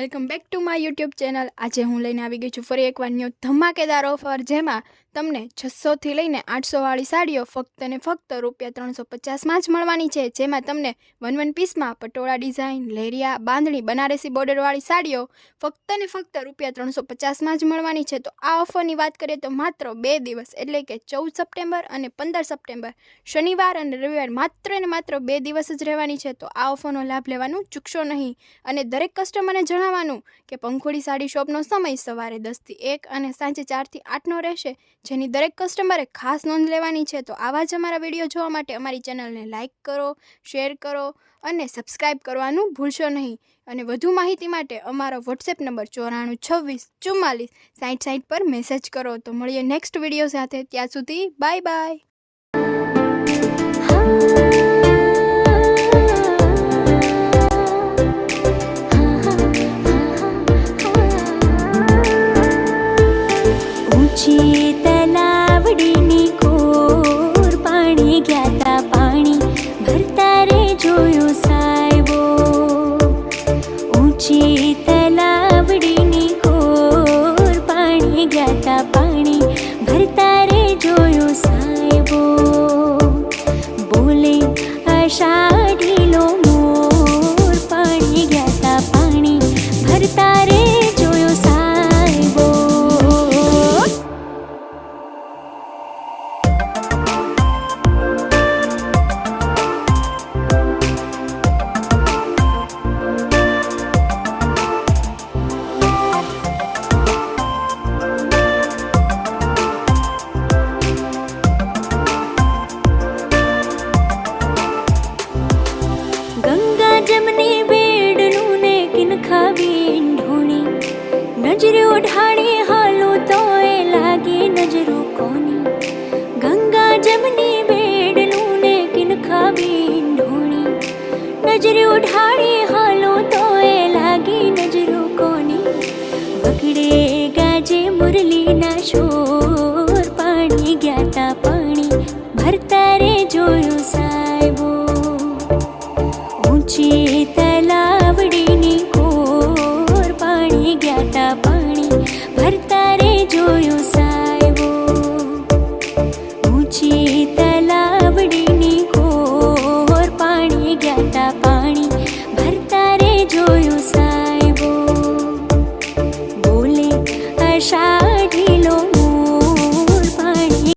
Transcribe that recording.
Welcome back to my YouTube channel. આજે હું લઈને આવી ગઈ છું ફરી એકવાર ન્યૂ ધમાકેદાર ઓફર, જેમાં તમને છસોથી લઈને આઠસોવાળી સાડીઓ ફક્ત ને ફક્ત રૂપિયા ત્રણસો પચાસમાં જ મળવાની છે. જેમાં તમને વન વન પીસમાં પટોળા ડિઝાઇન, લેરિયા, બાંધણી, બનારસી બોર્ડરવાળી સાડીઓ ફક્ત ને ફક્ત રૂપિયા ત્રણસો પચાસમાં જ મળવાની છે. તો આ ઓફરની વાત કરીએ તો માત્ર બે દિવસ, એટલે કે ચૌદ સપ્ટેમ્બર અને પંદર સપ્ટેમ્બર, શનિવાર અને રવિવાર માત્ર ને માત્ર બે દિવસ જ રહેવાની છે. તો આ ઓફરનો લાભ લેવાનું ચૂકશો નહીં. અને દરેક કસ્ટમરને જણાવવાનું કે પંખોડી સાડી શોપનો સમય સવારે દસથી એક અને સાંજે ચારથી આઠનો રહેશે, જેની દરેક કસ્ટમરે ખાસ નોંધ લેવાની છે. તો આવા જ અમારા વીડિયો જોવા માટે અમારી ચેનલને લાઇક કરો શેર કરો અને સબસ્ક્રાઇબ કરવાનું ભૂલશો નહીં. અને વધુ માહિતી માટે અમારો વોટ્સએપ નંબર ચોરાણું છવ્વીસ ચુમ્માલીસ સાઠ સાઠ પર મેસેજ કરો. તો મળીએ નેક્સ્ટ વીડિયો સાથે. ત્યાં સુધી બાય બાય પાણી ગ્યાતા પાણી ભરતા એમની બેડનું ને કિનખાવી ઢોણી. નજરે ઓઢાણી હાલો તો એ લાગે નજરો કોની. ગંગા જમની બેડનું ને કિનખાવી ઢોણી. નજરે ઓઢાણી હાલો તો એ લાગે નજરો કોની. બગડે ગાજે મુરલીના શોર પાણી ગયા તા પાણી. ભરતા રે જોયું સાહેબો. ઊંચી Da ba.